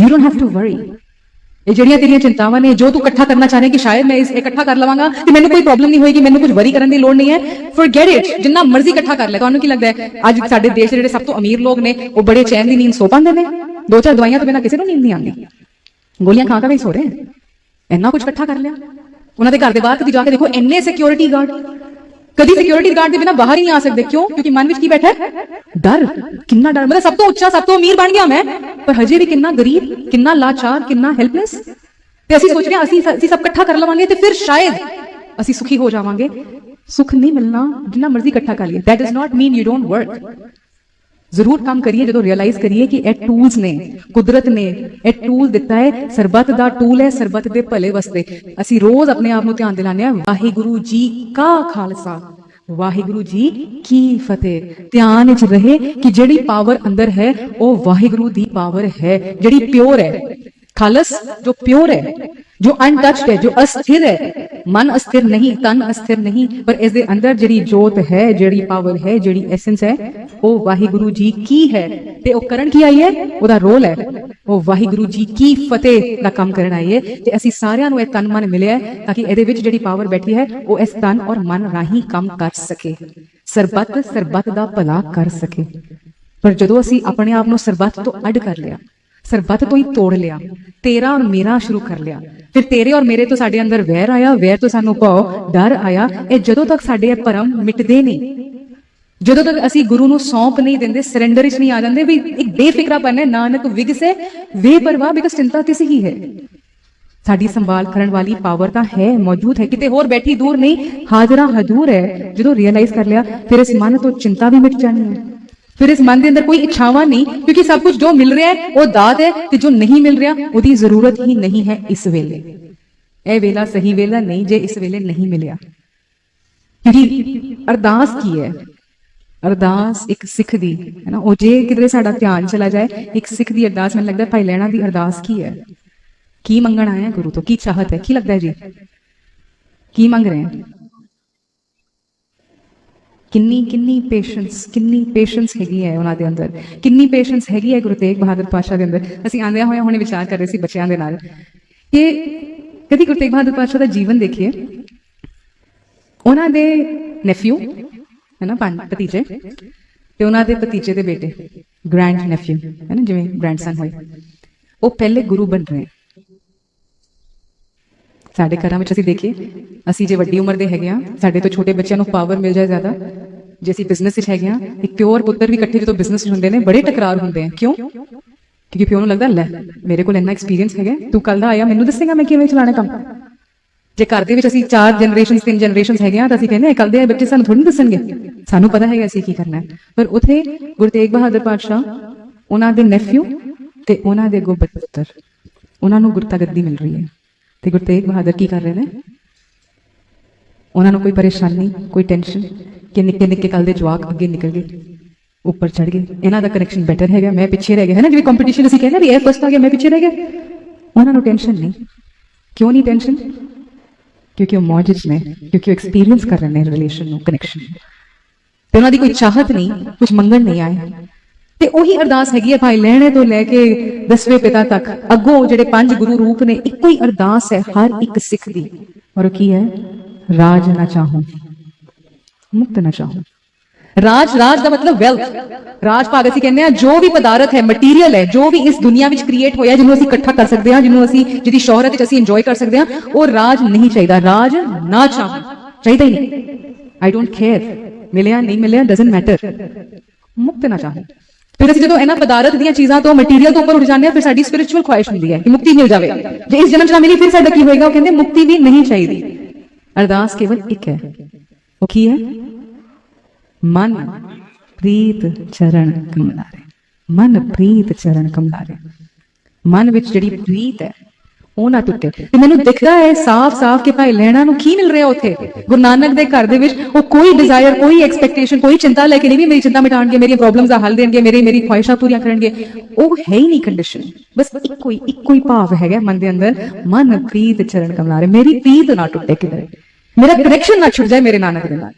You don't have to worry ਇਹ ਜਿਹੜੀਆਂ ਤੇਰੀਆਂ ਚਿੰਤਾਵਾਂ ਨੇ, ਜੋ ਤੂੰ ਇਕੱਠਾ ਕਰਨਾ ਚਾਹ ਰਿਹਾ ਕਿ ਸ਼ਾਇਦ ਮੈਂ ਇਸ ਇਕੱਠਾ ਕਰ ਲਵਾਂਗਾ, ਤੇ ਮੈਨੂੰ ਕੋਈ ਪ੍ਰੋਬਲਮ ਨਹੀਂ ਹੋਏਗੀ, ਮੈਨੂੰ ਕੁਝ ਵਰੀ ਕਰਨ ਦੀ ਲੋੜ ਨਹੀਂ ਹੈ। ਫੋਰਗੇਟ ਇਟ ਜਿੰਨਾ ਮਰਜ਼ੀ ਇਕੱਠਾ ਕਰ ਲੈ। ਤੁਹਾਨੂੰ ਕੀ ਲੱਗਦਾ ਹੈ? ਅੱਜ ਸਾਡੇ ਦੇਸ਼ ਦੇ ਜਿਹੜੇ ਸਭ ਤੋਂ ਅਮੀਰ ਲੋਕ ਨੇ, ਉਹ ਬੜੇ ਚੈਨ ਦੀ ਨੀਂਦ ਸੋ ਪਾਉਂਦੇ ਨੇ। ਦੋ ਚਾਰ ਦਵਾਈਆਂ ਤੋਂ ਬਿਨਾਂ ਕਿਸੇ ਨੂੰ ਨੀਂਦ ਨਹੀਂ ਆਉਂਦੀ। ਗੋਲੀਆਂ ਖਾ ਕੇ ਵੀ ਸੋ ਰਹੇ ਇੰਨਾ ਕੁਝ ਇਕੱਠਾ ਕਰ ਲਿਆ। ਉਹਨਾਂ ਦੇ ਘਰ ਦੇ ਬਾਹਰ ਕਦੀ ਜਾ ਕੇ ਦੇਖੋ, ਇੰਨੇ ਸਿਕਿਉਰਿਟੀ ਗਾਰਡ ਕਦੀ ਸਿਕਿਉਰਿਟੀ ਗਾਰਡ ਦੇ ਬਿਨਾਂ ਬਾਹਰ ਹੀ ਨਹੀਂ ਆ ਸਕਦੇ। ਕਿਉਂ? ਕਿਉਂਕਿ ਮਨ ਵਿੱਚ ਕੀ ਬੈਠਾ ਹੈ? ਡਰ। ਕਿੰਨਾ ਡਰ। ਮਤਲਬ ਸਭ ਤੋਂ ਉੱਚਾ, ਸਭ ਤੋਂ ਅਮੀਰ ਬਣ ਗਿਆ ਮੈਂ। ਪਰ ਹਜੇ ਵੀ ਕਿੰਨਾ ਗਰੀਬ, ਕਿੰਨਾ ਲਾਚਾਰ, ਕਿੰਨਾ ਹੈਲਪਲੈਸ ਤੇ ਅਸੀਂ ਸੋਚ ਰਹੇ ਹਾਂ, ਅਸੀਂ ਅਸੀਂ ਸਭ ਇਕੱਠਾ ਕਰ ਲਵਾਂਗੇ ਤੇ ਫਿਰ ਸ਼ਾਇਦ ਅਸੀਂ ਸੁਖੀ ਹੋ ਜਾਵਾਂਗੇ। ਸੁਖ ਨਹੀਂ ਮਿਲਣਾ, ਜਿੰਨਾ ਮਰਜ਼ੀ ਇਕੱਠਾ ਕਰ ਲਈਏ। That does not mean you don't work ਜ਼ਰੂਰ ਕੰਮ ਕਰੀਏ, ਜਦੋਂ ਰਿਅਲਾਈਜ਼ ਕਰੀਏ ਕਿ ਇਹ ਟੂਲਸ ਨੇ, ਕੁਦਰਤ ਨੇ, ਇਹ ਟੂਲ ਦਿੱਤਾ ਹੈ। ਸਰਬੱਤ ਦਾ ਟੂਲ ਹੈ, ਸਰਬੱਤ ਦੇ ਭਲੇ ਵਾਸਤੇ। ਅਸੀਂ ਰੋਜ਼ ਆਪਣੇ ਆਪ ਨੂੰ ਧਿਆਨ ਦਿਲਾਉਂਦੇ ਹਾਂ। ਵਾਹਿਗੁਰੂ ਜੀ ਕਾ ਖਾਲਸਾ। ਵਾਹਿਗੁਰੂ ਜੀ ਕੀ ਫਤਿਹ। ਧਿਆਨ ਵਿੱਚ ਰਹੇ ਕਿ ਜਿਹੜੀ ਪਾਵਰ ਅੰਦਰ ਹੈ, ਉਹ ਵਾਹਿਗੁਰੂ ਦੀ ਪਾਵਰ ਹੈ, ਜਿਹੜੀ ਪਿਓਰ ਹੈ। ਖਾਲਸ, ਜੋ ਪਿਓਰ ਹੈ। ਜੋ ਅਨਟਚਡ ਹੈ, ਜੋ ਅਸਥਿਰ ਹੈ, ਮਨ ਅਸਥਿਰ ਨਹੀਂ, ਤਨ ਅਸਥਿਰ ਨਹੀਂ, ਪਰ ਇਸ ਦੇ ਅੰਦਰ ਜਿਹੜੀ ਜੋਤ ਹੈ, ਜਿਹੜੀ ਪਾਵਰ ਹੈ, ਜਿਹੜੀ ਐਸੈਂਸ ਹੈ, ਉਹ ਵਾਹਿਗੁਰੂ ਜੀ ਕੀ ਹੈ ਤੇ ਉਹ ਕਰਨ ਕੀ ਆਈ ਹੈ? ਉਹਦਾ ਰੋਲ ਹੈ। ਉਹ ਵਾਹਿਗੁਰੂ ਜੀ ਕੀ ਫਤਿਹ ਦਾ ਕੰਮ ਕਰਨ ਆਈ ਹੈ ਤੇ ਅਸੀਂ ਸਾਰਿਆਂ ਨੂੰ ਇਹ ਤਨ ਮਨ ਮਿਲਿਆ ਤਾਂ ਕਿ ਇਹਦੇ ਵਿੱਚ ਜਿਹੜੀ ਪਾਵਰ ਬੈਠੀ ਹੈ, ਉਹ ਇਸ ਤਨ ਔਰ ਮਨ ਰਾਹੀਂ ਕੰਮ ਕਰ ਸਕੇ। ਸਰਬੱਤ ਸਰਬੱਤ ਦਾ ਭਲਾ ਕਰ ਸਕੇ। ਪਰ ਜਦੋਂ ਅਸੀਂ ਆਪਣੇ ਆਪ ਨੂੰ ਸਰਬੱਤ ਤੋਂ ਅੱਡ ਕਰ ਲਿਆ ਸਰਬੱਤ ਤੋਂ ਹੀ ਤੋੜ ਲਿਆ। ਤੇਰਾ ਔਰ ਮੇਰਾ ਸ਼ੁਰੂ ਕਰ ਲਿਆ। ਫਿਰ ਤੇਰੇ ਔਰ ਮੇਰੇ ਤੋਂ ਸਾਡੇ ਅੰਦਰ ਵੈਰ ਆਇਆ, ਵੈਰ ਤੋਂ ਸਾਨੂੰ ਭਾਵ ਡਰ ਆਇਆ। ਇਹ ਜਦੋਂ ਤੱਕ ਸਾਡੇ ਇਹ ਭਰਮ ਮਿਟਦੇ ਨਹੀਂ, ਜਦੋਂ ਤੱਕ ਅਸੀਂ ਗੁਰੂ ਨੂੰ ਸੌਂਪ ਨਹੀਂ ਦਿੰਦੇ ਸਰੈਂਡਰ ਵਿੱਚ ਨਹੀਂ ਆ ਜਾਂਦੇ, ਵੀ ਇੱਕ ਬੇਫਿਕਰਾਪਨ ਹੈ, ਨਾਨਕ ਵਿਗਸੇ, ਬੇਪਰਵਾਹ, ਬਿਕਸ ਚਿੰਤਾ ਤਿਸ ਹੀ ਹੈ। ਸਾਡੀ ਸੰਭਾਲ ਕਰਨ ਵਾਲੀ ਪਾਵਰ ਤਾਂ ਹੈ, ਮੌਜੂਦ ਹੈ। ਕਿਤੇ ਹੋਰ ਬੈਠੀ ਦੂਰ ਨਹੀਂ, ਹਾਜ਼ਰਾ ਹਜ਼ੂਰ ਹੈ। ਜਦੋਂ ਰੀਅਲਾਈਜ਼ ਕਰ ਲਿਆ, ਫਿਰ ਇਸ ਮਨ ਤੋਂ ਚਿੰਤਾ ਵੀ ਮਿਟ ਜਾਣੀ ਹੈ। ਫਿਰ ਇਸ ਮਨ ਦੇ ਅੰਦਰ ਕੋਈ ਇੱਛਾਵਾਂ ਨਹੀਂ, ਕਿਉਂਕਿ ਸਭ ਕੁਝ ਜੋ ਮਿਲ ਰਿਹਾ ਹੈ, ਉਹ ਦਾਤ ਹੈ ਤੇ ਜੋ ਨਹੀਂ ਮਿਲ ਰਿਹਾ, ਉਹਦੀ ਜ਼ਰੂਰਤ ਹੀ ਨਹੀਂ ਹੈ ਇਸ ਵੇਲੇ। ਇਹ ਵੇਲਾ ਸਹੀ ਵੇਲਾ ਨਹੀਂ ਜੇ ਇਸ ਵੇਲੇ ਨਹੀਂ ਮਿਲਿਆ। ਕਿਉਂਕਿ ਅਰਦਾਸ ਕੀ ਹੈ? ਅਰਦਾਸ ਇੱਕ ਸਿੱਖ ਦੀ, ਹੈ ਨਾ? ਉਹ ਜੇ ਕਿਧਰੇ ਸਾਡਾ ਧਿਆਨ ਚਲਾ ਜਾਏ, ਇੱਕ ਸਿੱਖ ਦੀ ਅਰਦਾਸ ਮੈਨੂੰ ਲੱਗਦਾ ਭਾਈ ਲੈਣਾ ਦੀ ਅਰਦਾਸ ਕੀ ਹੈ? ਕੀ ਮੰਗਣ ਆਇਆ ਗੁਰੂ ਤੋਂ? ਕੀ ਚਾਹਤ ਹੈ? ਕੀ ਲੱਗਦਾ ਜੀ? ਕੀ ਮੰਗ ਰਹੇ ਹੈ ਕਿੰਨੀ ਕਿੰਨੀ ਪੇਸ਼ੈਂਸ ਕਿੰਨੀ ਪੇਸ਼ੈਂਸ ਹੈਗੀ ਹੈ ਉਹਨਾਂ ਦੇ ਅੰਦਰ। ਕਿੰਨੀ ਪੇਸ਼ੈਂਸ ਹੈਗੀ ਹੈ ਗੁਰੂ ਤੇਗ ਬਹਾਦਰ ਪਾਸ਼ਾ ਦੇ ਅੰਦਰ। ਅਸੀਂ ਆਂਦਿਆਂ ਹੋਇਆ ਹੁਣੇ ਵਿਚਾਰ ਕਰ ਰਹੇ ਸੀ ਬੱਚਿਆਂ ਦੇ ਨਾਲ। ਕਿ ਕਦੀ ਗੁਰੂ ਤੇਗ ਬਹਾਦਰ ਪਾਸ਼ਾ ਦਾ ਜੀਵਨ ਦੇਖੀਏ। ਉਹਨਾਂ ਦੇ ਨੈਫਿਊ ਹੈ ਨਾ ਭਤੀਜੇ ਤੇ ਉਹਨਾਂ ਦੇ ਭਤੀਜੇ ਦੇ ਬੇਟੇ ਗ੍ਰੈਂਡ ਨੈਫਿਊ ਹੈ ਨਾ, ਜਿਵੇਂ ਗ੍ਰੈਂਡਸਨ ਹੋਏ। ਉਹ ਪਹਿਲੇ ਗੁਰੂ ਬਣ ਰਹੇ। ਸਾਡੇ ਘਰਾਂ ਵਿੱਚ ਅਸੀਂ ਦੇਖੀਏ, ਅਸੀਂ ਜੇ ਵੱਡੀ ਉਮਰ ਦੇ ਹੈਗੇ ਆ ਸਾਡੇ ਤੋਂ ਛੋਟੇ ਬੱਚਿਆਂ ਨੂੰ ਪਾਵਰ ਮਿਲ ਜਾਏ ਜ਼ਿਆਦਾ। ਜੇ ਅਸੀਂ ਬਿਜ਼ਨਸ ਵਿੱਚ ਹੈਗੇ ਆ ਇੱਕ ਪਿਓਰ ਪੁੱਤਰ ਵੀ ਇਕੱਠੇ ਜਦੋਂ ਬਿਜ਼ਨਸ ਵਿੱਚ ਹੁੰਦੇ ਨੇ, ਬੜੇ ਟਕਰਾਰ ਹੁੰਦੇ ਆ। ਕਿਉਂ? ਕਿਉਂਕਿ ਪਿਓ ਨੂੰ ਲੱਗਦਾ, ਲੈ, ਮੇਰੇ ਕੋਲ ਇੰਨਾ ਐਕਸਪੀਰੀਅੰਸ ਹੈਗਾ, ਤੂੰ ਕੱਲ ਦਾ ਆਇਆ, ਮੈਨੂੰ ਦੱਸੇਗਾ ਮੈਂ ਕਿਵੇਂ ਚਲਾਣਾ ਕੰਮ। ਜੇ ਘਰ ਦੇ ਵਿੱਚ ਅਸੀਂ ਚਾਰ ਜਨਰੇਸ਼ਨਸ ਤਿੰਨ ਜਨਰੇਸ਼ਨਸ ਹੈਗੇ ਆ ਤਾਂ ਅਸੀਂ ਕਹਿੰਦੇ ਆ ਕੱਲ ਦੇ ਬੱਚੇ ਸਾਨੂੰ ਥੋੜੀ ਦੱਸਣਗੇ। ਸਾਨੂੰ ਪਤਾ ਹੈਗਾ ਅਸੀਂ ਕੀ ਕਰਨਾ ਪਰ ਉਥੇ ਗੁਰੂ ਤੇਗ ਬਹਾਦਰ ਪਾਤਸ਼ਾਹ, ਉਹਨਾਂ ਦੇ ਨੈਫਿਊ ਤੇ ਉਹਨਾਂ ਦੇ ਅੱਗੋਂ ਪੁੱਤਰ, ਉਹਨਾਂ ਨੂੰ ਗੁਰਤਾ ਗੱਦੀ ਮਿਲ ਰਹੀ ਹੈ। ਤੇ ਗੁਰੂ ਤੇਗ ਬਹਾਦਰ ਕੀ ਕਰ ਰਹੇ ਨੇ? ਉਹਨਾਂ ਨੂੰ ਕੋਈ ਪਰੇਸ਼ਾਨੀ, ਕੋਈ ਟੈਨਸ਼ਨ ਕਿ ਨਿੱਕੇ ਨਿੱਕੇ ਕੱਲ ਦੇ ਜਵਾਕ ਅੱਗੇ ਨਿਕਲ ਗਏ, ਉੱਪਰ ਚੜ ਗਏ। ਇਹਨਾਂ ਦਾ ਕਨੈਕਸ਼ਨ ਬੈਟਰ ਹੈਗਾ, ਮੈਂ ਪਿੱਛੇ ਰਹਿ ਗਿਆ। ਹੈ ਨਾ, ਜਿਵੇਂ ਕੰਪੀਟੀਸ਼ਨ ਅਸੀਂ ਕਹਿੰਦੇ ਵੀ ਇਹ ਫਸਟ ਆ ਗਿਆ, ਮੈਂ ਪਿੱਛੇ ਰਹਿ ਗਿਆ। ਉਹਨਾਂ ਨੂੰ ਟੈਨਸ਼ਨ ਨਹੀਂ। ਕਿਉਂ ਨਹੀਂ ਟੈਨਸ਼ਨ ਕਿਉਂਕਿ ਉਹ ਮੌਜਿਸ ਨੇ, ਕਿਉਂਕਿ ਉਹ ਐਕਸਪੀਰੀਅੰਸ ਕਰ ਰਹੇ ਨੇ ਰਿਲੇਸ਼ਨ ਨੂੰ ਕਨੈਕਸ਼ਨ ਤੇ ਉਹਨਾਂ ਦੀ ਕੋਈ ਚਾਹਤ ਨਹੀਂ ਕੁਝ ਮੰਗਣ ਨਹੀਂ ਆਏ। ਤੇ ਉਹੀ ਅਰਦਾਸ ਹੈਗੀ ਹੈ ਭਾਈ ਲੈਣੇ ਤੋਂ ਲੈ ਕੇ ਦਸਵੇਂ ਪਿਤਾ ਤੱਕ। ਅੱਗੋਂ ਜਿਹੜੇ ਪੰਜ ਗੁਰੂ ਰੂਪ ਨੇ, ਇੱਕੋ ਹੀ ਅਰਦਾਸ ਹੈ ਹਰ ਇੱਕ ਸਿੱਖ ਦੀ। ਔਰ ਕੀ ਹੈ? ਰਾਜ ਨਾ ਚਾਹੂੰ, ਮੁਕਤ ਨਾ ਚਾਹੂੰ। ਰਾਜ ਰਾਜ ਦਾ ਮਤਲਬ ਵੈਲਥ ਰਾਜ ਭਾਗ ਅਸੀਂ ਕਹਿੰਦੇ ਆ ਜੋ ਵੀ ਪਦਾਰਥ ਹੈ ਮਟੀਰੀਅਲ ਹੈ, ਜੋ ਵੀ ਇਸ ਦੁਨੀਆ ਵਿੱਚ ਕ੍ਰੀਏਟ ਹੋਇਆ, ਜਿਹਨੂੰ ਅਸੀਂ ਇਕੱਠਾ ਕਰ ਸਕਦੇ ਹਾਂ, ਜਿਹਨੂੰ ਅਸੀਂ, ਜਿਹਦੀ ਸ਼ੋਹਰਤ ਵਿੱਚ ਅਸੀਂ ਇੰਜੋਏ ਕਰ ਸਕਦੇ ਹਾਂ, ਉਹ ਰਾਜ ਨਹੀਂ ਚਾਹੀਦਾ। ਰਾਜ ਨਾ ਚਾਹੂੰ। ਚਾਹੀਦਾ ਹੀ ਨਹੀਂ। ਆਈ ਡੋਂਟ ਕੇਅਰ ਮਿਲਿਆ, ਨਹੀਂ ਮਿਲਿਆ ਡਸਨਟ ਮੈਟਰ ਮੁਕਤ ਨਾ ਚਾਹੂੰ। ਫਿਰ ਅਸੀਂ ਜਦੋਂ ਇਹਨਾਂ ਪਦਾਰਥ ਦੀਆਂ ਚੀਜ਼ਾਂ ਤੋਂ ਮਟੀਰੀਅਲ ਤੋਂ ਉੱਪਰ ਉੱਠ ਜਾਂਦੇ ਆ ਫਿਰ ਸਾਡੀ ਸਪਿਰਚੁਅਲ ਖੁਆਇਸ਼ ਹੁੰਦੀ ਹੈ ਕਿ ਮੁਕਤੀ ਮਿਲ ਜਾਵੇ। ਜੇ ਇਸ ਜਨਮ ਚ ਨਾ ਮਿਲੀ, ਫਿਰ ਸਾਡਾ ਕੀ ਹੋਏਗਾ? ਉਹ ਕਹਿੰਦੇ ਮੁਕਤੀ ਵੀ ਨਹੀਂ ਚਾਹੀਦੀ। ਅਰਦਾਸ ਕੇਵਲ ਇੱਕ ਹੈ। ਉਹ ਕੀ ਹੈ? ਮਨ ਪ੍ਰੀਤ ਚਰਨ ਕਮਲਾਰੇ। ਮਨ ਪ੍ਰੀਤ ਚਰਨ ਕਮਲਾਰੇ। ਮਨ ਵਿੱਚ ਜਿਹੜੀ ਪ੍ਰੀਤ ਹੈ ਉਹ ਨਾ ਟੁੱਟੇ। ਤੇ ਮੈਨੂੰ ਦਿਖਦਾ ਹੈ ਸਾਫ਼-ਸਾਫ਼ ਕਿ ਭਾਈ ਲੈਣਾ ਨੂੰ ਕੀ ਮਿਲ ਰਿਹਾ ਉੱਥੇ? ਗੁਰੂ ਨਾਨਕ ਦੇ ਘਰ ਦੇ ਵਿੱਚ ਉਹ ਕੋਈ ਡਿਜ਼ਾਇਰ ਕੋਈ ਐਕਸਪੈਕਟੇਸ਼ਨ ਕੋਈ ਚਿੰਤਾ ਲੈ ਕੇ ਨਹੀਂ ਵੀ ਮੇਰੀ ਚਿੰਤਾ ਮਿਟਾਉਣਗੇ ਮੇਰੀਆਂ ਪ੍ਰੋਬਲਮਸ ਦਾ ਹੱਲ ਦੇਣਗੇ ਮੇਰੀ ਮੇਰੀ ਖੁਆਇਸ਼ਾਂ ਪੂਰੀਆਂ ਕਰਨਗੇ। ਉਹ ਹੈ ਹੀ ਨਹੀਂ ਕੰਡੀਸ਼ਨ ਬਸ ਇੱਕੋ ਹੀ ਇੱਕੋ ਹੀ ਭਾਵ ਹੈਗਾ ਮਨ ਦੇ ਅੰਦਰ। ਮਨ ਪ੍ਰੀਤ ਚਰਨ ਕਮਲਾਰੇ ਮੇਰੀ ਪ੍ਰੀਤ ਨਾ ਟੁੱਟੇ ਕਿਧਰੇ। ਮੇਰਾ ਕਨੈਕਸ਼ਨ ਨਾ ਛੁੱਟ ਜਾਏ ਮੇਰੇ ਨਾਨਕ ਦੇ ਨਾਲ।